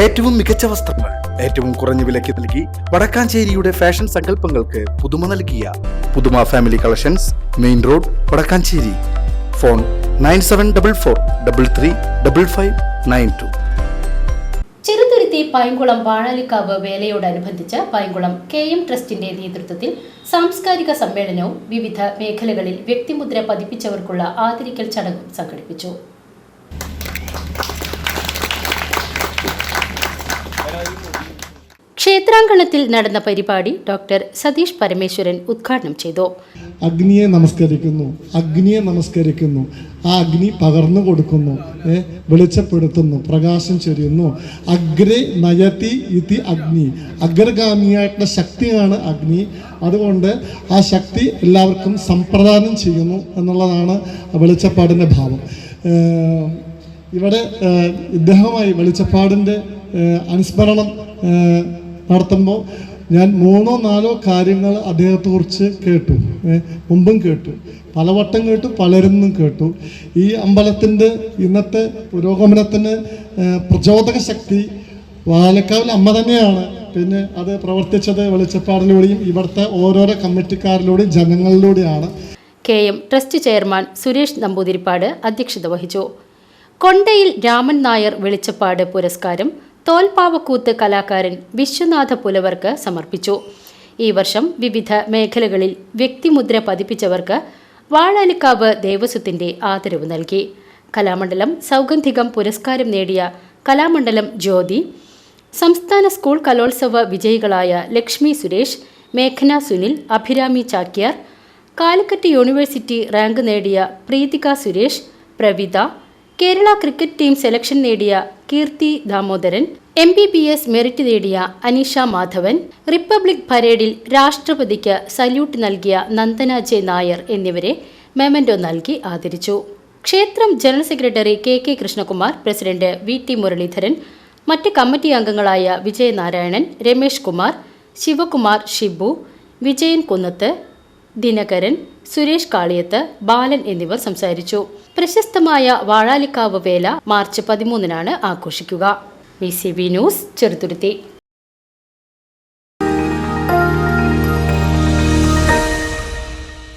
ഏറ്റവും മികച്ച വസ്ത്രങ്ങൾ ഏറ്റവും കുറഞ്ഞ വിലയ്ക്ക് നൽകി വടക്കാഞ്ചേരിയുടെ ഫാഷൻ സങ്കല്പങ്ങൾക്ക് പുതുമ നൽകിയ പുതുമ family collections main road Vadakkanchery. Phone nine seven double four double three double five nine two. Cheruthuruthy Painkulam Vazhalikkavu വേലയോടനുബന്ധിച്ച് Painkulam K M ട്രസ്റ്റിന്റെ നേതൃത്വത്തിൽ സാംസ്കാരിക സമ്മേളനവും വിവിധ മേഖലകളിൽ വ്യക്തിമുദ്ര പതിപ്പിച്ചവർക്കുള്ള ആദരിക്കൽ ചടങ്ങും സംഘടിപ്പിച്ചു. ക്ഷേത്രാങ്കണത്തിൽ നടന്ന പരിപാടി ഡോക്ടർ സതീഷ് പരമേശ്വരൻ ഉദ്ഘാടനം ചെയ്തു. അഗ്നിയെ നമസ്കരിക്കുന്നു അഗ്നിയെ നമസ്കരിക്കുന്നു ആ അഗ്നി പകർന്നു കൊടുക്കുന്നു വെളിച്ചപ്പെടുത്തുന്നു പ്രകാശം ചൊരിയുന്നു. അഗ്രേ നയതി ഇതി അഗ്നി അഗ്രഗാമിയായിട്ടുള്ള ശക്തിയാണ് അഗ്നി. അതുകൊണ്ട് ആ ശക്തി എല്ലാവർക്കും സംപ്രദാനം ചെയ്യുന്നു എന്നുള്ളതാണ് വെളിച്ചപ്പാടിന്റെ ഭാവം. ഇവിടെ ഇദ്ദേഹമായി വെളിച്ചപ്പാടിന്റെ അനുസ്മരണം നടത്തുമ്പോൾ ഞാൻ മൂന്നോ നാലോ കാര്യങ്ങൾ അദ്ദേഹത്തെ കുറിച്ച് കേട്ടു മുമ്പും കേട്ടു. പലവട്ടം കേട്ടു പലരുന്നും കേട്ടു. ഈ അമ്പലത്തിന്റെ ഇന്നത്തെ പുരോഗമനത്തിന് പ്രചോദക ശക്തി വാലക്കാവിൽ അമ്മ തന്നെയാണ്. പിന്നെ അത് പ്രവർത്തിച്ചത് വെളിച്ചപ്പാടിലൂടെയും ഇവിടുത്തെ ഓരോരോ കമ്മിറ്റിക്കാരിലൂടെയും ജനങ്ങളിലൂടെയാണ്. K M trust chairman Suresh Namboothiripad അധ്യക്ഷത വഹിച്ചു. കൊണ്ടയിൽ രാമൻ നായർ വെളിച്ചപ്പാട് പുരസ്കാരം തോൽപ്പാവക്കൂത്ത് കലാകാരൻ വിശ്വനാഥ പുലവർക്ക് സമർപ്പിച്ചു. ഈ വർഷം വിവിധ മേഖലകളിൽ വ്യക്തിമുദ്ര പതിപ്പിച്ചവർക്ക് വാഴാലിക്കാവ് ദേവസ്വത്തിന്റെ ആദരവ് നൽകി. കലാമണ്ഡലം സൗഗന്ധികം പുരസ്കാരം നേടിയ കലാമണ്ഡലം ജ്യോതി സംസ്ഥാന സ്കൂൾ കലോത്സവ വിജയികളായ Lakshmi Suresh മേഘന Sunil Abhirami Chakyar Calicut university rank നേടിയ Preethika Suresh Pravitha Kerala cricket team selection നേടിയ Keerthi Damodaran M B B S merit നേടിയ അനീഷ മാധവൻ റിപ്പബ്ലിക് പരേഡിൽ രാഷ്ട്രപതിക്ക് സല്യൂട്ട് നൽകിയ നന്ദന ജെ നായർ എന്നിവരെ മെമന്റോ നൽകി ആദരിച്ചു. ക്ഷേത്രം general secretary K K Krishnakumar president V T Muraleedharan മറ്റ് കമ്മിറ്റി അംഗങ്ങളായ വിജയനാരായണൻ രമേഷ് കുമാർ ശിവകുമാർ ഷിബു വിജയൻ കുന്നത്ത് ദിനകരൻ സുരേഷ് കാളിയത്ത് ബാലൻ എന്നിവർ സംസാരിച്ചു. പ്രശസ്തമായ വാഴാലിക്കാവ് വേല മാർച്ച് പതിമൂന്നിനാണ് ആഘോഷിക്കുക. V C B news Cheruthuruthy.